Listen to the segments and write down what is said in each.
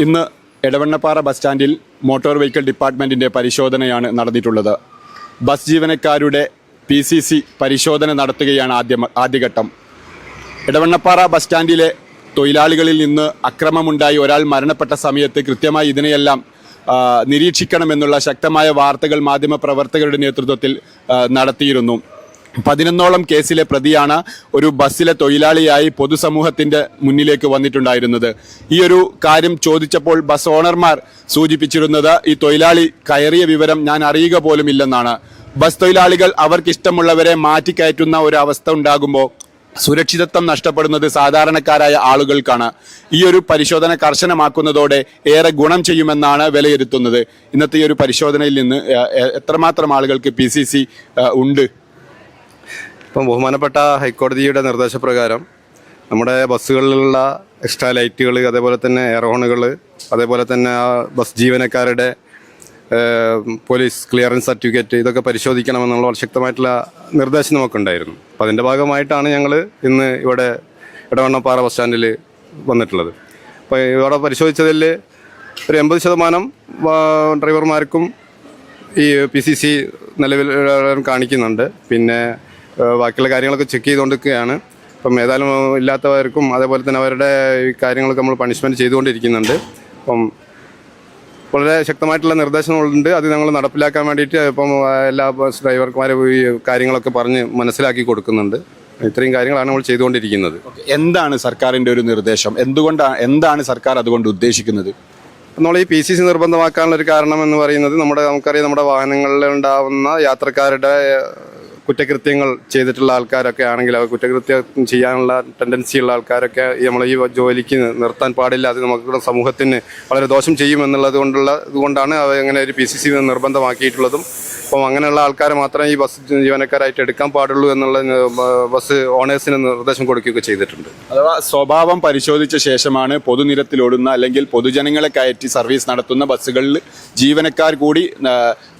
ഇന്ന് എടവണ്ണപ്പാറ ബസ് സ്റ്റാൻഡിൽ motor vehicle ഡിപ്പാർട്ട്മെന്റിന്റെ പരിശോധനയാണ് നടന്നിട്ടുള്ളത്. ബസ് ജീവനക്കാരുടെ പി സി സി പരിശോധന നടത്തുകയാണ് ആദ്യ ആദ്യഘട്ടം. എടവണ്ണപ്പാറ ബസ് സ്റ്റാൻഡിലെ തൊഴിലാളികളിൽ നിന്ന് അക്രമമുണ്ടായി ഒരാൾ മരണപ്പെട്ട സമയത്ത് കൃത്യമായി ഇതിനെയെല്ലാം നിരീക്ഷിക്കണമെന്നുള്ള ശക്തമായ വാർത്തകൾ മാധ്യമപ്രവർത്തകരുടെ നേതൃത്വത്തിൽ നടത്തിയിരുന്നു. പതിനൊന്നോളം കേസിലെ പ്രതിയാണ് ഒരു ബസ്സിലെ തൊഴിലാളിയായി പൊതുസമൂഹത്തിന്റെ മുന്നിലേക്ക് വന്നിട്ടുണ്ടായിരുന്നത്. ഈ ഒരു കാര്യം ചോദിച്ചപ്പോൾ ബസ് ഓണർമാർ സൂചിപ്പിച്ചിരുന്നത് ഈ തൊഴിലാളി കയറിയ വിവരം ഞാൻ അറിയുക പോലും ഇല്ലെന്നാണ്. ബസ് തൊഴിലാളികൾ അവർക്കിഷ്ടമുള്ളവരെ മാറ്റിക്കയറ്റുന്ന ഒരു അവസ്ഥ ഉണ്ടാകുമ്പോൾ സുരക്ഷിതത്വം നഷ്ടപ്പെടുന്നത് സാധാരണക്കാരായ ആളുകൾക്കാണ്. ഈ ഒരു പരിശോധന കർശനമാക്കുന്നതോടെ ഏറെ ഗുണം ചെയ്യുമെന്നാണ് വിലയിരുത്തുന്നത്. ഇന്നത്തെ ഈ ഒരു പരിശോധനയിൽ നിന്ന് എത്രമാത്രം ആളുകൾക്ക് പി ഉണ്ട്? ഇപ്പം ബഹുമാനപ്പെട്ട ഹൈക്കോടതിയുടെ നിർദ്ദേശപ്രകാരം നമ്മുടെ ബസ്സുകളിലുള്ള എക്സ്ട്രാ ലൈറ്റുകൾ അതേപോലെ തന്നെ എയർ ഹോണുകൾ അതേപോലെ തന്നെ ആ ബസ് ജീവനക്കാരുടെ പോലീസ് ക്ലിയറൻസ് സർട്ടിഫിക്കറ്റ് ഇതൊക്കെ പരിശോധിക്കണമെന്നുള്ള ശക്തമായിട്ടുള്ള നിർദ്ദേശം നമുക്കുണ്ടായിരുന്നു. അപ്പം അതിന്റെ ഭാഗമായിട്ടാണ് ഞങ്ങൾ ഇന്ന് ഇവിടെ ഇടവണ്ണപ്പാറ ബസ് സ്റ്റാൻഡിൽ വന്നിട്ടുള്ളത്. അപ്പോൾ ഇവിടെ പരിശോധിച്ചതിൽ ഒരു എൺപത് ശതമാനം ഡ്രൈവർമാർക്കും ഈ പി സി സി നിലവിൽ കാണിക്കുന്നുണ്ട്. പിന്നെ ബാക്കിയുള്ള കാര്യങ്ങളൊക്കെ ചെക്ക് ചെയ്തുകൊണ്ടിരിക്കുകയാണ്. അപ്പം ഏതായാലും ഇല്ലാത്തവർക്കും അതേപോലെ തന്നെ അവരുടെ ഈ കാര്യങ്ങളൊക്കെ നമ്മൾ പണിഷ്മെന്റ് ചെയ്തുകൊണ്ടിരിക്കുന്നുണ്ട്. അപ്പം വളരെ ശക്തമായിട്ടുള്ള നിർദ്ദേശങ്ങളുണ്ട്. അത് ഞങ്ങൾ നടപ്പിലാക്കാൻ വേണ്ടിയിട്ട് ഇപ്പം എല്ലാ ബസ് ഡ്രൈവർമാരും ഈ കാര്യങ്ങളൊക്കെ പറഞ്ഞ് മനസ്സിലാക്കി കൊടുക്കുന്നുണ്ട്. ഇത്രയും കാര്യങ്ങളാണ് നമ്മൾ ചെയ്തുകൊണ്ടിരിക്കുന്നത്. എന്താണ് സർക്കാരിന്റെ ഒരു നിർദ്ദേശം? എന്തുകൊണ്ടാണ് എന്താണ് സർക്കാർ അതുകൊണ്ട് ഉദ്ദേശിക്കുന്നത്? നമ്മൾ ഈ പി സി സി നിർബന്ധമാക്കാനുള്ള ഒരു കാരണം എന്ന് പറയുന്നത് നമ്മുടെ നമുക്കറിയാം നമ്മുടെ വാഹനങ്ങളിൽ ഉണ്ടാവുന്ന യാത്രക്കാരുടെ കുറ്റകൃത്യങ്ങൾ ചെയ്തിട്ടുള്ള ആൾക്കാരൊക്കെ ആണെങ്കിൽ അവർ കുറ്റകൃത്യം ചെയ്യാനുള്ള ടെൻഡൻസി ഉള്ള ആൾക്കാരൊക്കെ നമ്മൾ ഈ ജോലിക്ക് നിർത്താൻ പാടില്ല അത് നമുക്ക് സമൂഹത്തിന് വളരെ ദോഷം ചെയ്യുമെന്നുള്ളത് കൊണ്ടുള്ള ഇതുകൊണ്ടാണ് അവ അങ്ങനെ ഒരു പി സി സി നിർബന്ധമാക്കിയിട്ടുള്ളതും. അപ്പം അങ്ങനെയുള്ള ആൾക്കാരെ മാത്രമേ ഈ ബസ് ജീവനക്കാരായിട്ട് എടുക്കാൻ പാടുള്ളൂ എന്നുള്ള ബസ് ഓണേഴ്സിന് നിർദ്ദേശം കൊടുക്കുകയൊക്കെ ചെയ്തിട്ടുണ്ട്. അഥവാ സ്വഭാവം പരിശോധിച്ച ശേഷമാണ് പൊതുനിരത്തിലോടുന്ന അല്ലെങ്കിൽ പൊതുജനങ്ങളെ കയറ്റി സർവീസ് നടത്തുന്ന ബസ്സുകളിൽ ജീവനക്കാർ കൂടി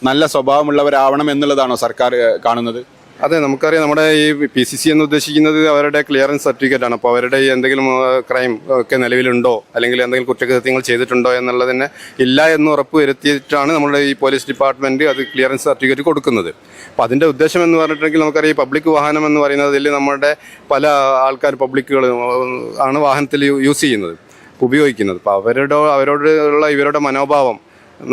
നല്ല സ്വഭാവമുള്ളവരാവണം എന്നുള്ളതാണോ സർക്കാർ കാണുന്നത്? അതെ നമുക്കറിയാം നമ്മുടെ ഈ പി സി സി എന്ന് ഉദ്ദേശിക്കുന്നത് അവരുടെ ക്ലിയറൻസ് സർട്ടിഫിക്കറ്റ് ആണ്. അപ്പോൾ അവരുടെ എന്തെങ്കിലും ക്രൈം ഒക്കെ നിലവിലുണ്ടോ? അല്ലെങ്കിൽ എന്തെങ്കിലും കുറ്റകൃത്യങ്ങൾ ചെയ്തിട്ടുണ്ടോ എന്നുള്ളതിനെ ഇല്ല എന്ന് ഉറപ്പ് വരുത്തിയിട്ടാണ് നമ്മുടെ ഈ പോലീസ് ഡിപ്പാർട്ട്മെന്റ് അത് ക്ലിയറൻസ് സർട്ടിഫിക്കറ്റ് കൊടുക്കുന്നത്. അപ്പോൾ അതിന്റെ ഉദ്ദേശം എന്ന് പറഞ്ഞിട്ടുണ്ടെങ്കിൽ നമുക്കറിയാം ഈ പബ്ലിക് വാഹനം എന്ന് പറയുന്നതിൽ നമ്മുടെ പല ആൾക്കാർ പബ്ലിക്കുകൾ ആണ് വാഹനത്തിൽ യൂസ് ചെയ്യുന്നത് ഉപയോഗിക്കുന്നത്. അപ്പോൾ അവരുടെ അവരോടുള്ള ഇവരുടെ മനോഭാവം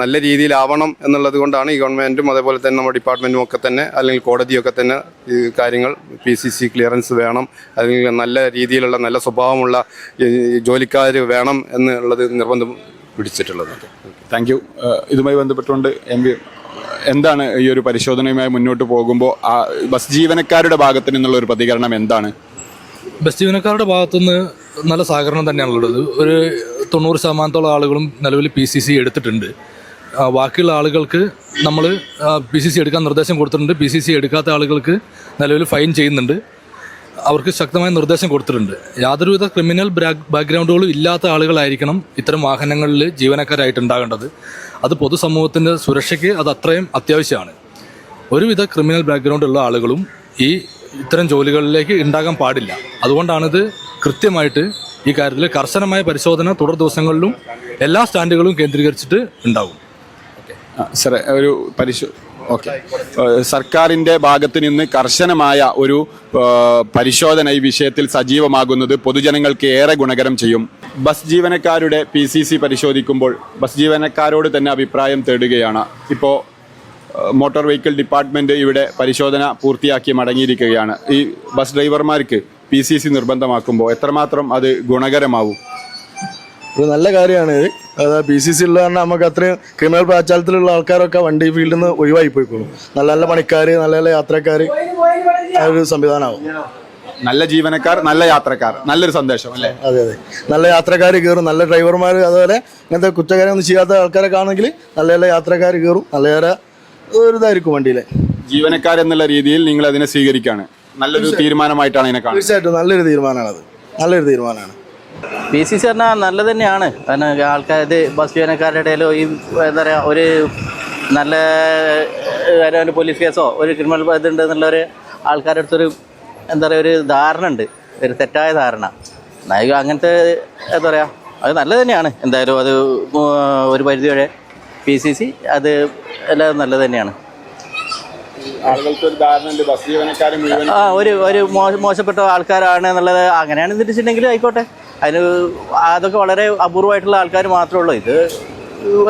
നല്ല രീതിയിലാവണം എന്നുള്ളത് കൊണ്ടാണ് ഈ ഗവൺമെന്റും അതേപോലെ തന്നെ നമ്മുടെ ഡിപ്പാർട്ട്മെന്റും ഒക്കെ തന്നെ അല്ലെങ്കിൽ കോടതിയൊക്കെ തന്നെ ഈ കാര്യങ്ങൾ പി സി സി ക്ലിയറൻസ് വേണം. അല്ലെങ്കിൽ നല്ല രീതിയിലുള്ള നല്ല സ്വഭാവമുള്ള ജോലിക്കാർ വേണം എന്നുള്ളത് നിർബന്ധം പിടിച്ചിട്ടുള്ളത്. താങ്ക് യു ഇതുമായി ബന്ധപ്പെട്ടുകൊണ്ട് എം വി എന്താണ് ഈ ഒരു പരിശോധനയുമായി മുന്നോട്ട് പോകുമ്പോൾ ആ ബസ് ജീവനക്കാരുടെ ഭാഗത്ത് നിന്നുള്ള ഒരു പ്രതികരണം എന്താണ്? ബസ് ജീവനക്കാരുടെ ഭാഗത്തുനിന്ന് നല്ല സഹകരണം തന്നെയാണുള്ളത്. ഒരു തൊണ്ണൂറ് ശതമാനത്തോളം ആളുകളും നിലവിൽ പി സി സി എടുത്തിട്ടുണ്ട്. ബാക്കിയുള്ള ആളുകൾക്ക് നമ്മൾ പി സി സി എടുക്കാൻ നിർദ്ദേശം കൊടുത്തിട്ടുണ്ട്. പി സി സി എടുക്കാത്ത ആളുകൾക്ക് നിലവിൽ ഫൈൻ ചെയ്യുന്നുണ്ട്. അവർക്ക് ശക്തമായ നിർദ്ദേശം കൊടുത്തിട്ടുണ്ട്. യാതൊരുവിധ ക്രിമിനൽ ബാക്ക്ഗ്രൗണ്ടുകളും ഇല്ലാത്ത ആളുകളായിരിക്കണം ഇത്തരം വാഹനങ്ങളിൽ ജീവനക്കാരായിട്ട് ഉണ്ടാകേണ്ടത് അത് പൊതുസമൂഹത്തിന്റെ സുരക്ഷയ്ക്ക് അത് അത്രയും അത്യാവശ്യമാണ്. ഒരുവിധ ക്രിമിനൽ ബാക്ക്ഗ്രൗണ്ട് ഉള്ള ആളുകളും ഈ ഇത്തരം ജോലികളിലേക്ക് ഉണ്ടാകാൻ പാടില്ല. അതുകൊണ്ടാണിത് കൃത്യമായിട്ട് ഈ കാര്യത്തിൽ കർശനമായ പരിശോധന തുടർ ദിവസങ്ങളിലും എല്ലാ സ്റ്റാൻഡുകളും കേന്ദ്രീകരിച്ചിട്ട് ഉണ്ടാകും. സാറേ ഒരു പരിശോ ഓക്കെ. സർക്കാരിന്റെ ഭാഗത്ത് നിന്ന് കർശനമായ ഒരു പരിശോധന ഈ വിഷയത്തിൽ സജീവമാകുന്നത് പൊതുജനങ്ങൾക്ക് ഏറെ ഗുണകരം ചെയ്യും. ബസ് ജീവനക്കാരുടെ പി സി സി പരിശോധിക്കുമ്പോൾ ബസ് ജീവനക്കാരോട് തന്നെ അഭിപ്രായം തേടുകയാണ്. ഇപ്പോൾ മോട്ടോർ വെഹിക്കിൾ ഡിപ്പാർട്ട്മെന്റ് ഇവിടെ പരിശോധന പൂർത്തിയാക്കി മടങ്ങിയിരിക്കുകയാണ്. ഈ ബസ് ഡ്രൈവർമാർക്ക് പി സി സി നിർബന്ധമാക്കുമ്പോൾ എത്രമാത്രം അത് ഗുണകരമാവും? ഒരു നല്ല കാര്യമാണ് ഇത്. അതായത് പി സി സി ഉള്ള കാരണം നമുക്ക് അത്രയും ക്രിമിനൽ പ്രാചാലത്തിലുള്ള ആൾക്കാരൊക്കെ വണ്ടി ഫീൽഡിൽ നിന്ന് ഒഴിവായി പോയിക്കോളും നല്ല നല്ല പണിക്കാർ നല്ല നല്ല യാത്രക്കാർ ആ ഒരു സംവിധാനമാവും. നല്ല ജീവനക്കാർ നല്ല യാത്രക്കാർ നല്ലൊരു സന്ദേശം അല്ലേ? അതെ അതെ. നല്ല യാത്രക്കാർ കയറും നല്ല ഡ്രൈവർമാർ അതുപോലെ ഇങ്ങനത്തെ കുറ്റകാരൊന്നും ചെയ്യാത്ത ആൾക്കാരൊക്കെ ആണെങ്കിൽ നല്ല നല്ല യാത്രക്കാർ കയറും നല്ല നല്ല ഒരു ഇതായിരിക്കും വണ്ടിയിലെ. ജീവനക്കാർ എന്നുള്ള രീതിയിൽ നിങ്ങൾ അതിനെ സ്വീകരിക്കുകയാണ് നല്ലൊരു തീരുമാനമായിട്ടാണ് ഇതിനെ കാണുന്നത്. തീർച്ചയായിട്ടും നല്ലൊരു തീരുമാനമാണ് അത് നല്ലൊരു തീരുമാനമാണ്. പി സി സി പറഞ്ഞാൽ നല്ലത് തന്നെയാണ്. കാരണം ആൾക്കാർ ഇത് ബസ് ജീവനക്കാരുടെ ഇടയിലോ ഈ എന്താ പറയുക ഒരു നല്ല ഒരു പോലീസ് കേസോ ഒരു ക്രിമിനൽ ഇതുണ്ട് എന്നുള്ളൊരു ആൾക്കാരുടെ അടുത്തൊരു എന്താ പറയുക ഒരു ധാരണ ഉണ്ട്. ഒരു തെറ്റായ ധാരണ. നായിക അങ്ങനത്തെ എന്താ പറയുക അത് നല്ലത് തന്നെയാണ്. എന്തായാലും അത് ഒരു പരിധി വരെ പി സി സി അത് എല്ലാം നല്ലത് തന്നെയാണ്. ആ ഒരു ഒരു മോശപ്പെട്ട ആൾക്കാരാണ് എന്നുള്ളത് അങ്ങനെയാണ് ചിന്തിച്ചിട്ടുണ്ടെങ്കിൽ ആയിക്കോട്ടെ. അതിന് അതൊക്കെ വളരെ അപൂർവമായിട്ടുള്ള ആൾക്കാർ മാത്രമേ ഉള്ളൂ. ഇത്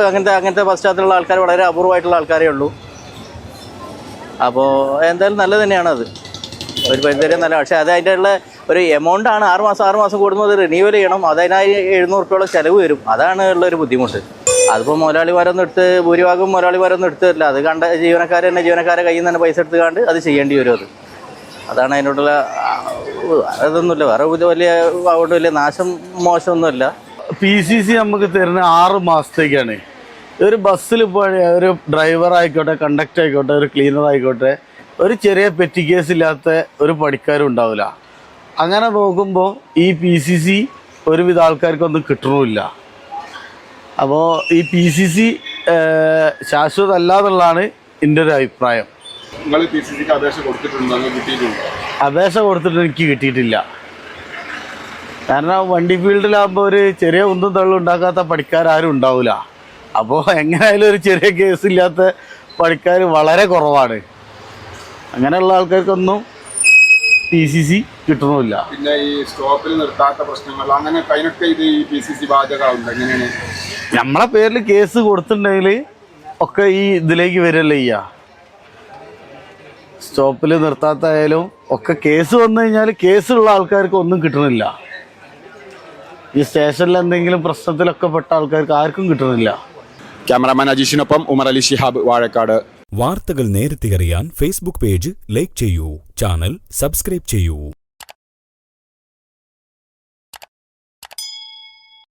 അങ്ങനത്തെ അങ്ങനത്തെ പശ്ചാത്തലമുള്ള ആൾക്കാർ വളരെ അപൂർവമായിട്ടുള്ള ആൾക്കാരേ ഉള്ളൂ. അപ്പോൾ എന്തായാലും നല്ലത് തന്നെയാണ് അത്. ഒരു പരിധി നല്ല പക്ഷേ അത് അതിന്റെ ഉള്ള ഒരു എമൗണ്ട് ആണ്. ആറ് മാസം ആറ് മാസം കൂടുമ്പോൾ റിന്യൂവൽ ചെയ്യണം. അതിനായി എഴുന്നൂറ് റുപ്യോളം ചിലവ് വരും. അതാണ് ഉള്ളൊരു ബുദ്ധിമുട്ട്. അതിപ്പോൾ മുതലാളിമാരൊന്നും എടുത്ത് ഭൂരിഭാഗം മുതലാളിമാരൊന്നും എടുത്ത് തരില്ല അത് കണ്ട ജീവനക്കാർ തന്നെ ജീവനക്കാരെ കയ്യിൽ നിന്ന് തന്നെ പൈസ എടുത്ത് കണ്ട് അത് ചെയ്യേണ്ടി വരും അത്. അതാണ് അതിനോടുള്ള അതൊന്നുമില്ല. വേറെ വലിയ അതുകൊണ്ട് വലിയ നാശം മോശമൊന്നുമില്ല. പി സി സി നമുക്ക് തരുന്ന ആറ് മാസത്തേക്കാണ്. ഒരു ബസ്സിൽ പോയ ഒരു ഡ്രൈവർ ആയിക്കോട്ടെ കണ്ടക്ടർ ആയിക്കോട്ടെ ഒരു ക്ലീനർ ആയിക്കോട്ടെ ഒരു ചെറിയ പെറ്റി കേസ് ഇല്ലാത്ത ഒരു പണിക്കാരും ഉണ്ടാവില്ല. അങ്ങനെ നോക്കുമ്പോൾ ഈ പി സി സി ഒരുവിധ ആൾക്കാർക്കൊന്നും കിട്ടണമില്ല. അപ്പോൾ ഈ പി സി സി ശാശ്വതമല്ല എന്നുള്ളതാണ് എന്റെ ഒരു അഭിപ്രായം. നിങ്ങൾ പി സി സിക്ക് അപേക്ഷ കൊടുത്തിട്ടുണ്ടോ? നിങ്ങൾ കിട്ടിയിട്ടുണ്ടോ? അപേക്ഷ കൊടുത്തിട്ട് എനിക്ക് കിട്ടിയിട്ടില്ല. കാരണം വണ്ടി ഫീൽഡിലാകുമ്പോൾ ഒരു ചെറിയ ഒന്നും തള്ളും ഉണ്ടാക്കാത്ത പണിക്കാരും ഉണ്ടാവില്ല അപ്പോൾ എങ്ങനെയായാലും ഒരു ചെറിയ കേസ് ഇല്ലാത്ത പണിക്കാർ വളരെ കുറവാണ്. അങ്ങനെയുള്ള ആൾക്കാർക്കൊന്നും പി സി സി കിട്ടുന്നില്ല പിന്നെ ഈ സ്റ്റോപ്പിൽ നിർത്താത്ത പ്രശ്നങ്ങൾ അങ്ങനെ അതിനൊക്കെ ഇത് ഈ പി സി സി എങ്ങനെയാണ്? നമ്മളെ പേരിൽ കേസ് കൊടുത്തിട്ടുണ്ടെങ്കിൽ ഒക്കെ ഈ ഇതിലേക്ക് വരല്ലേ ചെയ്യുക സ്റ്റോപ്പിൽ നിർത്താത്തായാലും ഒക്കെ കേസ് വന്നു കഴിഞ്ഞാൽ കേസുള്ള ആൾക്കാർക്ക് ഒന്നും കിട്ടണില്ല. ഈ സ്റ്റേഷനിൽ എന്തെങ്കിലും പ്രശ്നത്തിലൊക്കെ പെട്ട ആൾക്കാർക്ക് ആർക്കും കിട്ടണില്ല. ക്യാമറാമാൻ അജീഷിനൊപ്പം ഉമർ അലി ഷിഹാബ് വാഴക്കാട്. വാർത്തകൾ നേരത്തെ അറിയാൻ ഫേസ്ബുക്ക് പേജ് ലൈക്ക് ചെയ്യൂ ചാനൽ സബ്സ്ക്രൈബ് ചെയ്യൂ.